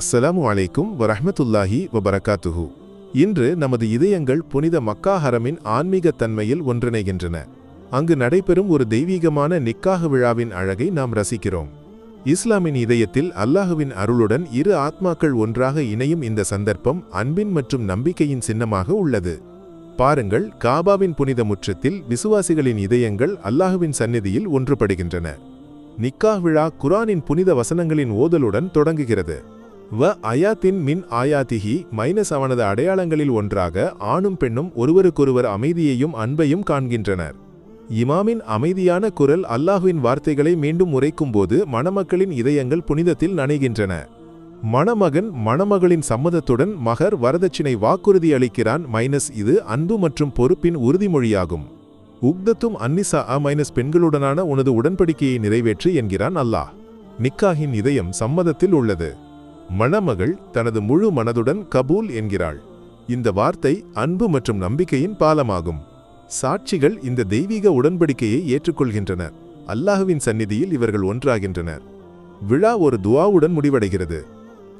அஸ்ஸலாமு அலைக்கும் வரஹ்மத்துல்லாஹி வபரகாத்துஹு. இன்று நமது இதயங்கள் புனித மக்கா ஹரமின் ஆன்மீக தன்மையில் ஒன்றிணைகின்றன. அங்கு நடைபெறும் ஒரு தெய்வீகமான நிக்காஹ் விழாவின் அழகை நாம் ரசிக்கிறோம். இஸ்லாமின் இதயத்தில் அல்லாஹுவின் அருளுடன் இரு ஆத்மாக்கள் ஒன்றாக இணையும் இந்த சந்தர்ப்பம் அன்பின் மற்றும் நம்பிக்கையின் சின்னமாக உள்ளது. பாருங்கள் காபாவின் புனித முற்றத்தில் விசுவாசிகளின் இதயங்கள் அல்லாஹுவின் சந்நிதியில் ஒன்றுபடுகின்றன. நிக்காஹ் விழா குரானின் புனித வசனங்களின் ஓதலுடன் தொடங்குகிறது. வ அயாத்தின் மின் ஆயாத்திகி மைனஸ் அவனது அடையாளங்களில் ஒன்றாக ஆணும் பெண்ணும் ஒருவருக்கொருவர் அமைதியையும் அன்பையும் காண்கின்றனர். இமாமின் அமைதியான குரல் அல்லாஹுவின் வார்த்தைகளை மீண்டும் உரைக்கும்போது மணமக்களின் இதயங்கள் புனிதத்தில் நனைகின்றன. மணமகன் மணமகளின் சம்மதத்துடன் மகர் வரதட்சினை வாக்குறுதி அளிக்கிறான் மைனஸ் இது அன்பு மற்றும் பொறுப்பின் உறுதிமொழியாகும். உக்தத்தும் அன்னிசா அ மைனஸ் பெண்களுடனான உனது உடன்படிக்கையை நிறைவேற்று என்கிறான் அல்லாஹ். நிக்காஹின் இதயம் சம்மதத்தில் உள்ளது. மணமகள் தனது முழு மனதுடன் கபூல் என்கிறாள். இந்த வார்த்தை அன்பு மற்றும் நம்பிக்கையின் பாலமாகும். சாட்சிகள் இந்த தெய்வீக உடன்படிக்கையை ஏற்றுக்கொள்கின்றனர் அல்லாஹுவின் சந்நிதியில் இவர்கள் ஒன்றாகின்றனர். விழா ஒரு துவாவுடன் முடிவடைகிறது.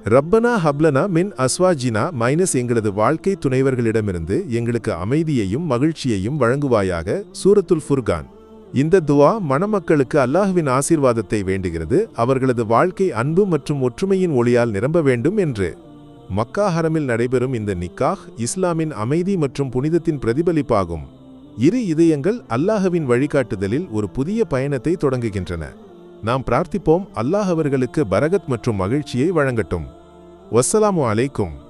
ரப்பனா ஹப்லனா மின் அஸ்வாஜினா மைனஸ் எங்களது வாழ்க்கை துணைவர்களிடமிருந்து எங்களுக்கு அமைதியையும் மகிழ்ச்சியையும் வழங்குவாயாக சூரத்துல் ஃபுர்கான். இந்த துவா மணமக்களுக்கு அல்லாஹுவின் ஆசீர்வாதத்தை வேண்டுகிறது. அவர்களது வாழ்க்கை அன்பு மற்றும் ஒற்றுமையின் ஒளியால் நிரம்ப வேண்டும் என்று. மக்கா ஹரமில் நடைபெறும் இந்த நிக்காஹ் இஸ்லாமின் அமைதி மற்றும் புனிதத்தின் பிரதிபலிப்பாகும். இரு இதயங்கள் அல்லாஹுவின் வழிகாட்டுதலில் ஒரு புதிய பயணத்தை தொடங்குகின்றன. நாம் பிரார்த்திப்போம் அல்லாஹ் அவர்களுக்கு பரகத் மற்றும் மகிழ்ச்சியை வழங்கட்டும். வசலாமு அலைக்கும்.